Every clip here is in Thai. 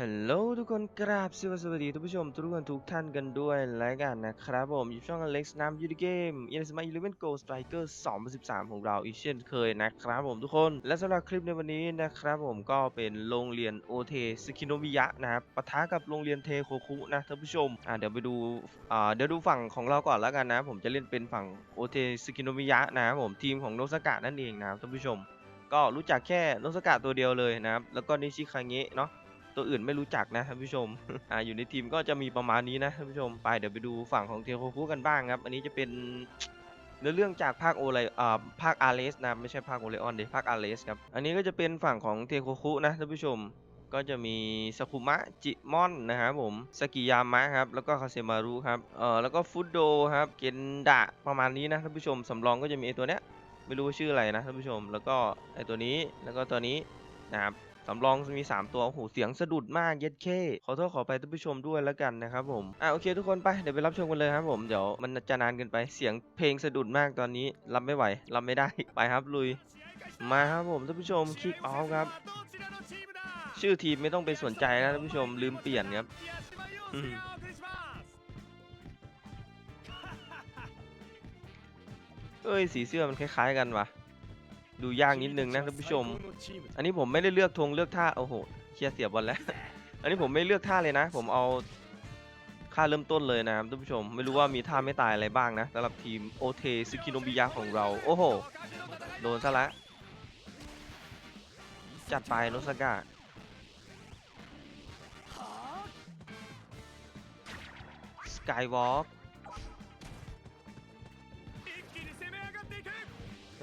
ฮัลโหลทุกคนกราบสวัสดีท่านผู้ชมทุกคนทุกท่านกันด้วยแล้วกันนะครับผมอยู่ช่องอเล็กซ์น้ำยูดีเกมอินสมาอีเลเวนโกสไตรเกอร์2013 ของเราอีกเช่นเคยนะครับผมทุกคนและสำหรับคลิปในวันนี้นะครับผมก็เป็นโรงเรียนโอเทสกิโนมิยะนะครับปะทะกับโรงเรียนเทโคคุนะท่านผู้ชมอ่าเดี๋ยวไปดูอ่าเดี๋ยวดูฝั่งของเราก่อนแล้วกันนะ ผมจะเล่นเป็นฝั่งโอเทสกิโนมิยะนะครับผมทีมของโนสกะนั่นเองนะครับท่านผู้ชม ก็รู้จักแค่โนสกะตัวเดียวเลยนะครับแล้วก็นิชิคาเงะเนาะ ตัวอื่นไม่รู้จักนะท่านผู้ชมอ่าอยู่ในทีมก็จะมีประมาณนี้นะท่านผู้ชมไปเดี๋ยวไปดูฝั่งของเทโคคุกันบ้างครับ อันนี้จะเป็นเนื้อเรื่องจากภาคโอไลอ่าภาคอาร์เลสนะไม่ใช่ภาคโอเลออนเดภาคอาร์เลสครับอันนี้ก็จะเป็นฝั่งของเทโคคุนะท่านผู้ชมก็จะมีสคุมะจิมอนนะครับผมสกิยามะครับแล้วก็คาเซมารุครับเอ่อแล้วก็ฟุตโดครับเกนดะประมาณนี้นะท่านผู้ชมสำรองก็จะมีไอตัวเนี้ยไม่รู้ว่าชื่ออะไรนะท่านผู้ชม แล้วก็ไอตัวนี้แล้วก็ตัวนี้นะครับ สำรองมี 3 ตัวโอ้โหเสียงสะดุดมากเย็ดเคขอโทษขอไปท่านผู้ชมด้วยแล้วกันนะครับผมอะโอเคทุกคนไปเดี๋ยวไปรับชมกันเลยครับผมเดี๋ยวมันจะนานเกินไปเสียงเพลงสะดุดมากตอนนี้รับไม่ไหวรับไม่ได้ไปครับลุย มาครับผมท่านผู้ชมคลิกออฟครับ ชื่อทีมไม่ต้องไปสนใจนะท่านผู้ชมลืมเปลี่ยนครับเอ้ยสีเสื้อมันคล้ายๆกันว่ะ ดูยากนิดนึงนะท่านผู้ชม อันนี้ผมไม่ได้เลือกธงเลือกท่าโอ้โหเคียร์เสียบอลแล้ว อันนี้ผมไม่เลือกท่าเลยนะ ผมเอาค่าเริ่มต้นเลยนะครับท่านผู้ชม ไม่รู้ว่ามีท่าไม่ตายอะไรบ้างนะสำหรับทีมโอเทซึคิโนบิยะของเรา โอ้โห โดนซะละ จัดไปโนสกะสกายวอล์ก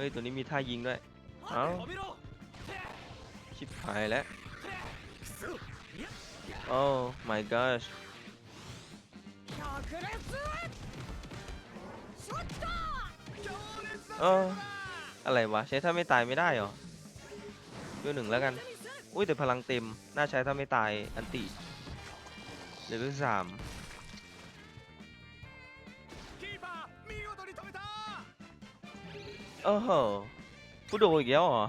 ฮ้ย ตัวนี้มีท่ายิงด้วย เอ้า ชิบหายแล้ว โอ้ my gosh เอออะไรวะ ใช้ถ้าไม่ตายไม่ได้เหรอเบลหนึ่งแล้วกัน อุ้ยแต่พลังเต็ม น่าใช้ถ้าไม่ตายอันติเลเวลสาม โอ้โหผู้โดอีกแล้วเหรอ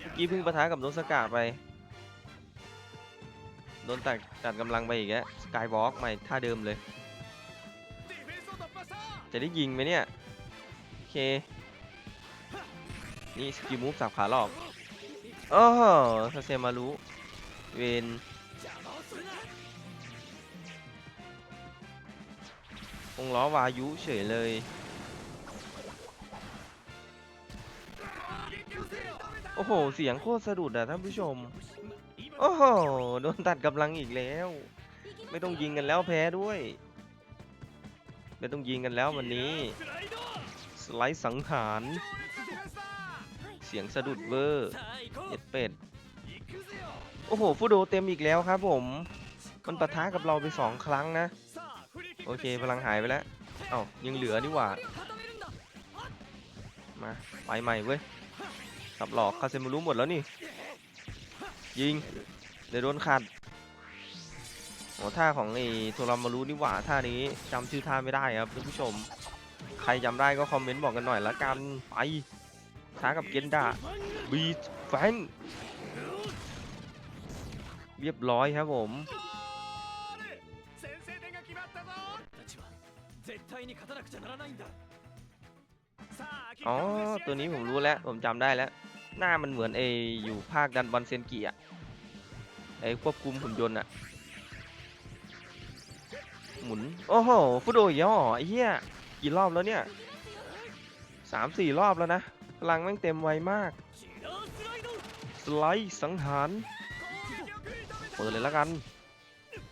เมื่อกี้เพิ่งปะทะกับโดนสกาไป โดนตัดตัดกำลังไปอีกแล้วสกายวอล์กใหม่ท่าเดิมเลย จะได้ยิงไหมเนี่ย โอเค นี่สกิลมูฟสับขาหลอกโอ้โหซาเซมารุเวนวงล้อวายุเฉยเลย อ้โห เสียงโคตรสะดุดอะท่านผู้ชม โอ้โห โดนตัดกำลังอีกแล้ว ไม่ต้องยิงกันแล้วแพ้ด้วย ไม่ต้องยิงกันแล้ววันนี้ สไลด์สังหาร เสียงสะดุดเวอร์เย็ดเป็ด โอ้โห ฟูโดเต็มอีกแล้วครับผม มันปะทะกับเราไปสองครั้งนะ โอเค พลังหายไปแล้ว เอ้า ยังเหลือนี่หว่า มา ไปใหม่เว้ย สับหลอกคาเซมารุหมดแล้วนี่ ยิงเดี๋ยวโดนขัดโอ้ท่าของไอ้โทรามารุนี่หว่าท่านี้จำชื่อท่าไม่ได้ครับท่านผู้ชม ใครจำได้ก็คอมเมนต์บอกกันหน่อยละกันไปท้ากับเกนดาบีทแฟงเรียบร้อยครับผมอ๋อตัวนี้ผมรู้แล้ว ผมจำได้แล้ว หน้ามันเหมือนไออยู่ภาคดันบอลเซนกิอะไอควบคุมหุ่นยนต์อะหมุน โอ้โหฟุโดอีกแล้วเหรอไอ้เหี้ยกี่รอบแล้วเนี่ยสามสี่รอบแล้วนะพลังแม่งเต็มไวมาก สไลด์สังหารเปิดเลยแล้วกัน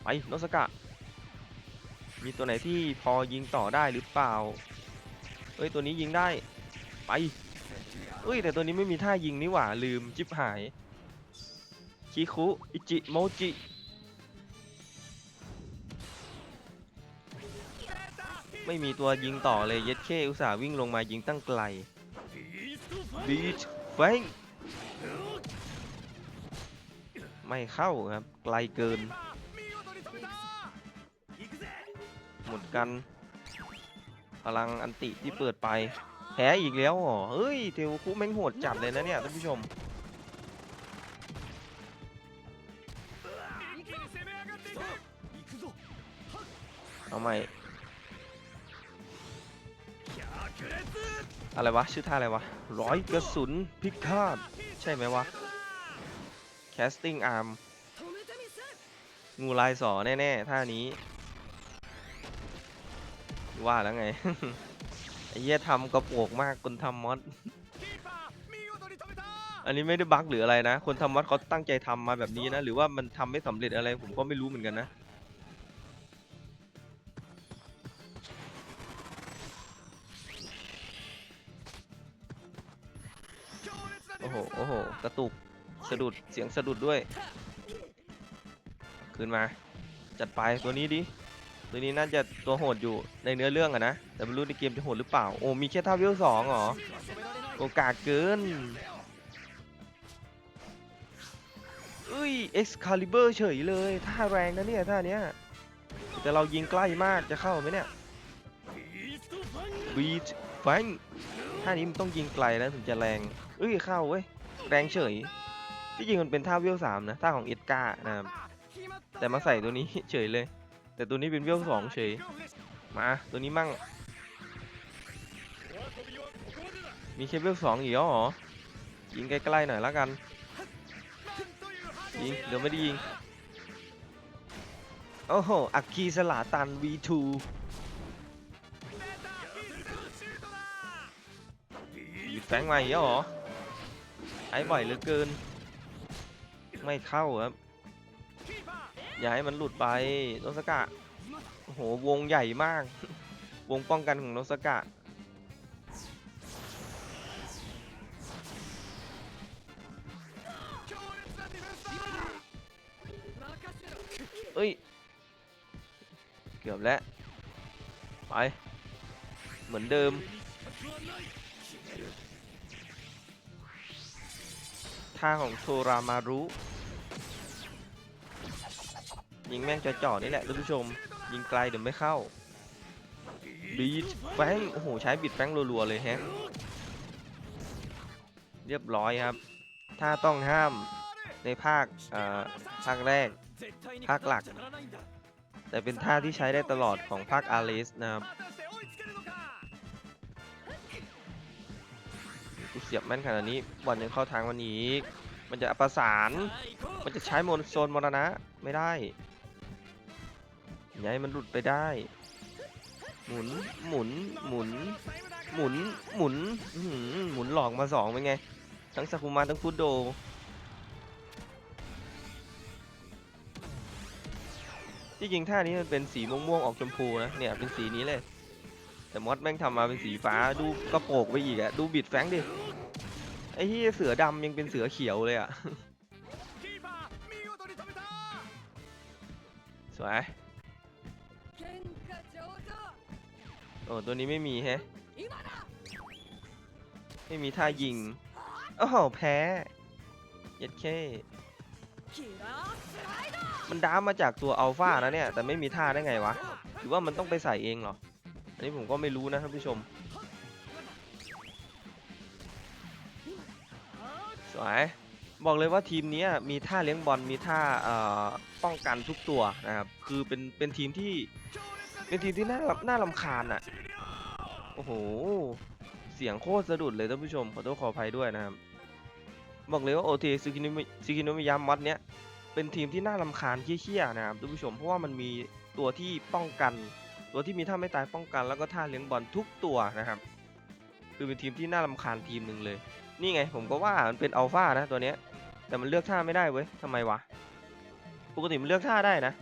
ไปโนสกะ มีตัวไหนที่พอยิงต่อได้หรือเปล่า เอ้ย ตัวนี้ยิงได้ ไป อ้ยแต่ตัวนี้ไม่มีท่ายิงนี่หว่าลืมจิบหายคิคุอิจิโมจิไม่มีตัวยิงต่อเลยเย็ดเคอุตส่าห์วิ่งลงมายิงตั้งไกลบีชแฟงไม่เข้าครับไกลเกิน หมดกัน พลังอันติที่เปิดไป แพ้อีกแล้วเหรอเฮ้ยเทวคุแม่งโหดจัดเลยนะเนี่ยท่านผู้ชม เอาใหม่ อะไรวะ ชื่อท่าอะไรวะ ร้อยกระสุนพิฆาต ใช่ไหมวะ casting arm งูลายสอแน่ ๆ ท่านี้ ว่าแล้วไง ไอ้เหี้ยทำกระโปกมากคนทำมอดอันนี้ไม่ได้บั๊กหรืออะไรนะ คนทำมอดเขาตั้งใจทำมาแบบนี้นะ หรือว่ามันทำไม่สำเร็จอะไรผมก็ไม่รู้เหมือนกันนะโอ้โห โอ้โห กระตุก สะดุด เสียงสะดุดด้วยคืนมา จัดไปตัวนี้ดิ ตัวนี้น่าจะตัวโหดอยู่ในเนื้อเรื่องอะนะ แต่ไม่รู้ในเกมจะโหดหรือเปล่า โอ้ มีแค่ท่าเวลสองเหรอ โอกาสเกินเอ้ย Excalibur เบอร์เฉยเลย ท่าแรงนะเนี่ยท่าเนี้ย แต่เรายิงใกล้มากจะเข้าไหมเนี่ย Beat Fang ท่านี้มันต้องยิงไกลนะถึงจะแรง เอ้ยเข้าเว้ย แรงเฉย ที่จริงมันเป็นท่าเวลสามนะ ท่าของเอ็ดการ์นะครับแต่มาใส่ตัวนี้เฉยเลย แต่ตัวนี้เป็นเวลสองเฉย มาตัวนี้มั่ง มีแค่เวลสองอีกแล้วเหรอ ยิงใกล้ๆหน่อยละกัน ยิง เดี๋ยวไม่ได้ยิง โอ้โห อักคีสลาตัน V2 หยุดแฟงมาอีกแล้วเหรอ ไอ้บ่อยเหลือเกิน ไม่เข้าครับ อย่าให้มันหลุดไปโนสกะโอ้โหวงใหญ่มาก วงป้องกันของโนสกะเอ้ย เกือบแล้ว ไป เหมือนเดิม ท่าของโทรามารุ ยิงแม่งจ่อๆนี่แหละท่านผู้ชม ยิงไกลเดี๋ยวไม่เข้าบีดแฟงโอ้โหใช้บิดแฟงรัวๆเลยแฮะเรียบร้อยครับ ถ้าต้องห้ามในภาคภาคแรก ภาคหลัก แต่เป็นท่าที่ใช้ได้ตลอดของภาคอาริสนะครับกูเสียบแม่นขนาดนี้บอลยังเข้าทางมันอีกมันจะประสาน มันจะใช้โมนโซนมรณะไม่ได้ อย่าให้มันหลุดไปได้ หมุนหมุนหมุน หมุนหมุนอื้อหือหมุนหลอกมาสองเป็นไง ทั้งซากุมะทั้งฟุตโดที่จริงท่านี้มันเป็นสีม่วงๆออกชมพูนะเนี่ยเป็นสีนี้เลย แต่มอสแม่งทำมาเป็นสีฟ้าดูกระโปกไปอีกอะดูบิดแฟงดิไอ้ที่เสือดำยังเป็นเสือเขียวเลยอะ สวย โอ้ตัวนี้ไม่มีแฮะ ไม่มีท่ายิงโอ้โหแพ้เย็ดเคมันดามมาจากตัวอัลฟานะเนี่ย แต่ไม่มีท่าได้ไงวะ หรือว่ามันต้องไปใส่เองเหรอ อันนี้ผมก็ไม่รู้นะท่านผู้ชม สวย บอกเลยว่าทีมเนี้ยมีท่าเลี้ยงบอล มีท่าเอ่อป้องกันทุกตัวนะครับ คือเป็นเป็นทีมที่ เป็นทีมที่น่ารำน่ารำคาญอะ โอ้โห เสียงโคตรสะดุดเลยท่านผู้ชม ขอโทษขออภัยด้วยนะครับ บอกเลยว่าโอทีซูกินิมิซูกิโนมิยามอดเนี้ย เป็นทีมที่น่ารำคาญเขี้ยๆนะครับท่านผู้ชม เพราะว่ามันมีตัวที่ป้องกัน ตัวที่มีท่าไม่ตายป้องกัน แล้วก็ท่าเลี้ยงบอลทุกตัวนะครับ คือเป็นทีมที่น่ารำคาญทีมหนึ่งเลย นี่ไง ผมก็ว่ามันเป็นอัลฟานะตัวเนี้ย แต่มันเลือกท่าไม่ได้เว้ยทำไมวะ ปกติมันเลือกท่าได้นะ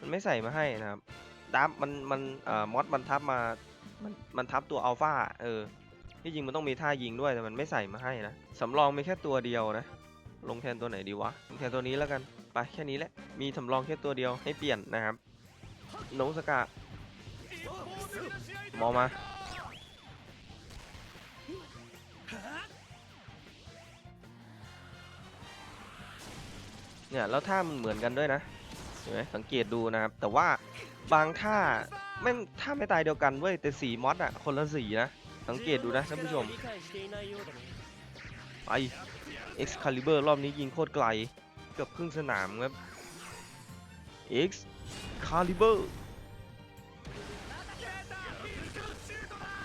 มันไม่ใส่มาให้นะครับ ดับมันมันเอ่อมอดมันทับมา มันมันทับตัวอัลฟาเออที่จริงมันต้องมีท่ายิงด้วยแต่มันไม่ใส่มาให้นะสำรองมีแค่ตัวเดียวนะ ลงแทนตัวไหนดีวะลงแทนตัวนี้แล้วกันไปแค่นี้แหละมีสำรองแค่ตัวเดียวให้เปลี่ยนนะครับโนสกะมองมาเนี่ยแล้วท่ามันเหมือนกันด้วยนะ เห็นไหมสังเกตดูนะครับ แต่ว่าบางท่าแม่งท่าไม่ตายเดียวกันเว้ยแต่สีมอสอะคนละสีนะ สังเกตดูนะท่านผู้ชมไป Excalibur รอบนี้ยิงโคตรไกล เกือบครึ่งสนามครับ X Caliber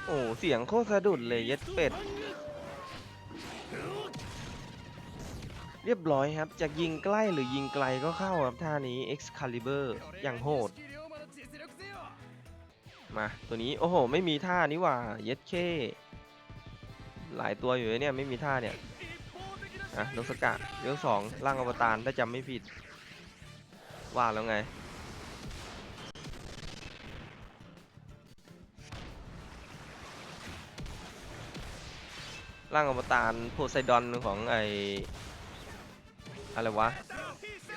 โอ้เสียงโคตรสะดุดเลยเย็ดเป็ด รียบร้อยครับจากยิงใกล้หรือยิงไกลก็เข้าครับท่านี้ Excalibur อย่างโหด มาตัวนี้โอ้โห ไม่มีท่านี่หว่าเย็ดเคหลายตัวอยู่เลยเนี่ยไม่มีท่าเนี่ยอะนกสกะเรื่องสองร่างอวตารถ้าจำไม่ผิด ว่าแล้วไง ร่างอวตารโพไซดอนของไอ อะไรวะ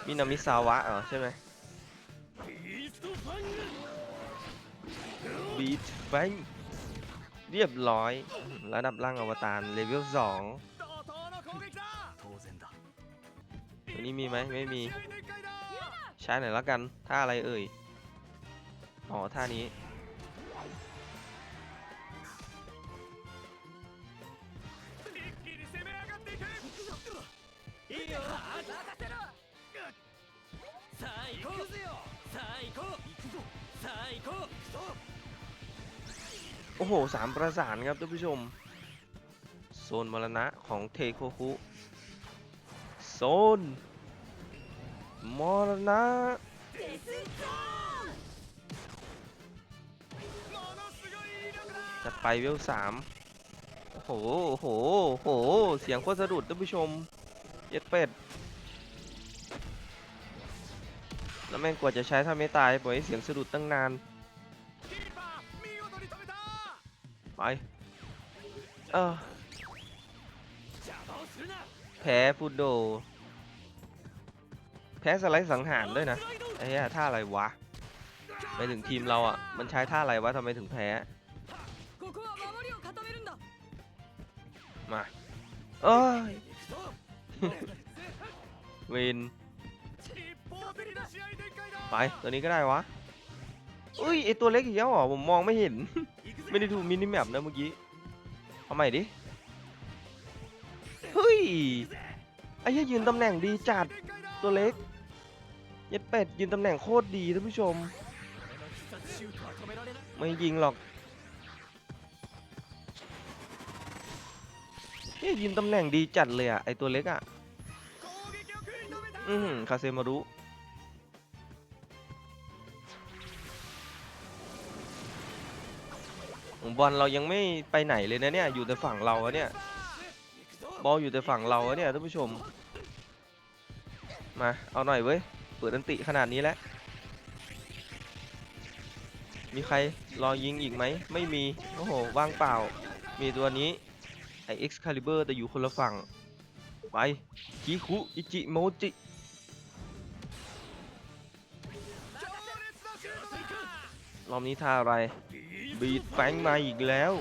มินามิซาวะเหรอใช่ไหมบีทแฟงเรียบร้อย ระดับร่างอวตารเลเวลสองตัวนี้มีไหมไม่มี ใช้หน่อยแล้วกัน ท่าอะไรเอ่ย อ๋อ ท่านี้ อ้โหสามประสานครับท่านผู้ชม โซนมรณะของเทโคคุ โซน มรณะจัดไปเวลสามโอ้โหโอ้โหโอ้โห เสียงโคตรสะดุดท่านผู้ชม เย็ดเป็ด แล้วแม่งกว่าจะใช้ถ้าไม่ตายปล่อยให้เสียงสะดุดตั้งนาน ไปเออแพ้พูดโด แพ้สไลด์สังหารด้วยนะไอ้เหี้ท่าอะไรวะไปถึงทีมเราอะ มันใช้ท่าอะไรวะทำไมถึงแพ้ มาเอ้ยวิน ไป ตัวนี้ก็ได้วะ อุ้ยไอตัวเล็กเหี้วเหรอ ผมมองไม่เห็น ไม่ได้ดูมินิแมปนะเมื่อกี้ เอาใหม่ดิ เฮ้ย ไอ้ยืนตำแหน่งดีจัด ตัวเล็ก เย็ดเป็ดยืนตำแหน่งโคตรดีท่านผู้ชม ไม่ยิงหรอกเฮ้ยยืนตำแหน่งดีจัดเลยอะไอ้ตัวเล็กอะอืมคาเซมารุ บอลเรายังไม่ไปไหนเลยนะเนี่ย อยู่แต่ฝั่งเราอะเนี่ย บอลอยู่แต่ฝั่งเราอะเนี่ยท่านผู้ชม มา เอาหน่อยเว้ย เปิดอันติขนาดนี้แล้ว มีใครรอยิงอีกไหม ไม่มี โอ้โห ว่างเปล่า มีตัวนี้ ไอเอ็กซ์คาลิเบอร์แต่อยู่คนละฝั่ง ไปคิคุ อิจิโมจิรอบนี้ท่าอะไร บีดแฟงมาอีกแล้ว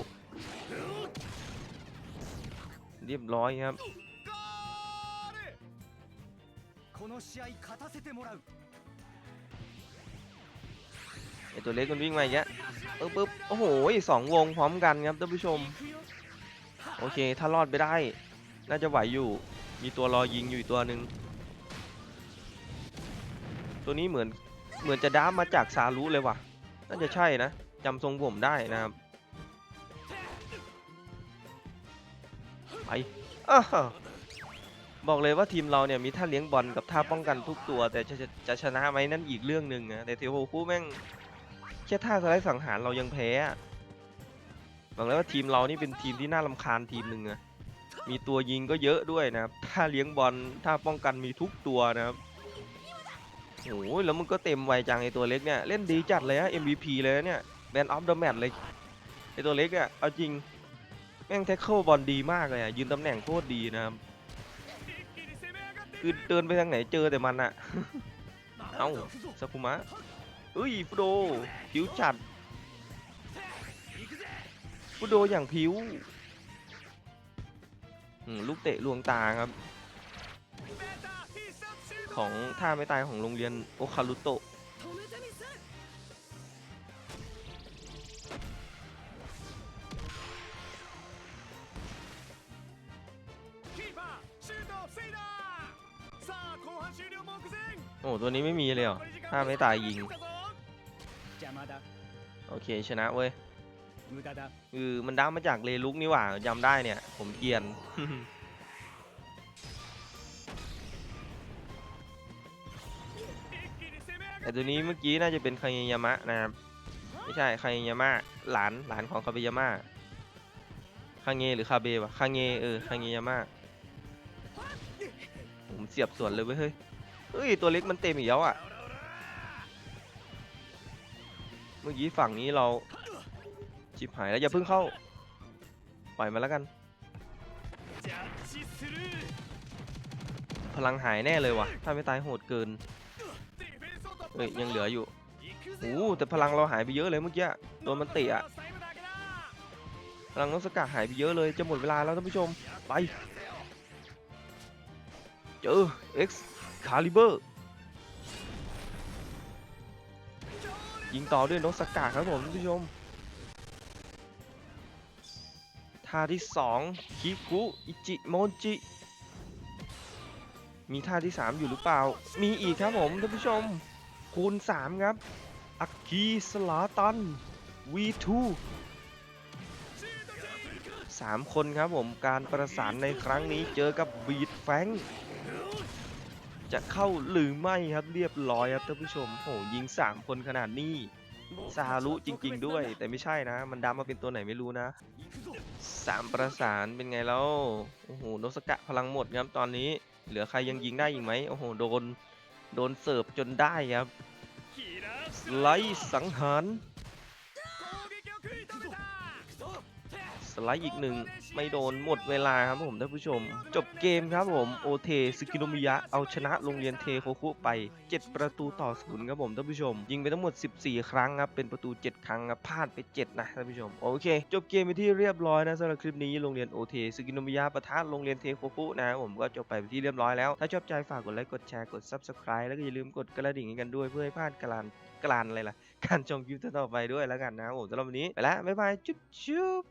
เรียบร้อยครับไอตัวเล็กมันวิ่งมาอีกแล้วปึ๊บปึ๊บโอ้โหสองวงพร้อมกันครับท่านผู้ชม โอเค ถ้ารอดไปได้ น่าจะไหวอยู่ มีตัวรอยิงอยู่ตัวหนึ่งตัวนี้เหมือนเหมือนจะด้ามาจากซารุเลยว่ะ น่าจะใช่นะ จำทรงผมได้นะครับไปอ้าวบอกเลยว่าทีมเราเนี่ยมีท่าเลี้ยงบอลกับท่าป้องกันทุกตัว แต่จะจะจะชนะไหมนั่นอีกเรื่องหนึ่งนะแต่เทโฮคุแม่งแค่ท่าสไลด์สังหารเรายังแพ้อะบอกเลยว่าทีมเรานี่เป็นทีมที่น่ารำคาญทีมหนึ่งอะมีตัวยิงก็เยอะด้วยนะครับท่าเลี้ยงบอลท่าป้องกันมีทุกตัวนะครับโอ้ยแล้วมันก็เต็มไวจังไอตัวเล็กเนี่ยเล่นดีจัดเลยฮะ MVP เลยนะเนี่ย แมนออฟเดอะแมตเลยไอตัวเล็กอะเอาจริง แม่งแท็กเกิลบอลดีมากเลยอะยืนตำแหน่งโคตรดีนะคือเดินไปทางไหนเจอแต่มันอะเอาซากุมะเอ้ยฟูโดผิวจัดฟูโดอย่างผิวลูกเตะลวงตาครับ ของท่าไม่ตายของโรงเรียนโอคารุโตะ โอ้ตัวนี้ไม่มีเลยเหรอถ้าไม่ตายยิง โอเคชนะเว้ยคือมันดังมาจากเลลุกนี่หว่าจำได้เนี่ย ผมเกียนแต่ตัวนี้เมื่อกี้น่าจะเป็นคายยามะนะครับไม่ใช่คายยามะหลานหลานของคาเบยามะคาเงหรือคาเบวะคาเงเออคาเงยามะผมเสียบส่วนเลยเว้ย เอ้ยตัวเล็กมันเต็มอีกแล้วอะ เมื่อกี้ฝั่งนี้เราจิบหายแล้วอย่าเพิ่งเข้า ปล่อยมาแล้วกัน พลังหายแน่เลยวะถ้าไม่ตายโหดเกิน เอ้ยยังเหลืออยู่โอ้แต่พลังเราหายไปเยอะเลยเมื่อกี้โดนมันเตะอะพลังนกสกัดหายไปเยอะเลยจะหมดเวลาแล้วท่านผู้ชมไปเจอเอ็ก Caliber ยิงต่อด้วยนกสกัดครับผมท่านผู้ชมท่าที่2คิคุอิจิโมจิ มีท่าที่ 3 อยู่หรือเปล่า มีอีกครับผมท่านผู้ชม คูณ 3 ครับ อักคีสลาตัน V2 สามคนครับผมการประสานในครั้งนี้เจอกับบีดแฟง จะเข้าหรือไม่ครับเรียบร้อยครับท่านผู้ชมโหยิง 3 คนขนาดนี้ซารุจริง ๆ ด้วย แต่ไม่ใช่นะ มันดำมาเป็นตัวไหนไม่รู้นะสามประสานเป็นไงแล้วโอ้โหโนสกะพลังหมดครับตอนนี้ เหลือใครยังยิงได้อีกไหมโอ้โหโดนโดนเสิร์ฟจนได้ครับไลด์สังหาร สไลด์อีกหนึ่งไม่โดนหมดเวลาครับผมท่านผู้ชม จบเกมครับผมโอเทสกิโนมิยะเอาชนะโรงเรียนเทโคคุไป 7 ประตูต่อศูนย์ครับผมท่านผู้ชม ยิงไปทั้งหมด 14 ครั้งครับเป็นประตู 7 ครั้งครับพลาดไป 7 นะท่านผู้ชมโอเค จบเกมไปที่เรียบร้อยนะสำหรับคลิปนี้โรงเรียนโอเทสกิโนมิยะปะทะโรงเรียนเทโคคุนะผมก็จบไปเป็นที่เรียบร้อยแล้วถ้าชอบใจฝากกดไลค์กดแชร์กด subscribe แล้วก็อย่าลืมกดกระดิ่งกันด้วยเพื่อให้พลาดการกลานอะไรล่ะ การชมคลิปต่อไปด้วยแล้วกันนะผมสำหรับวันนี้ ไปแล้ว บ๊ายบาย จุ๊บจุ๊บ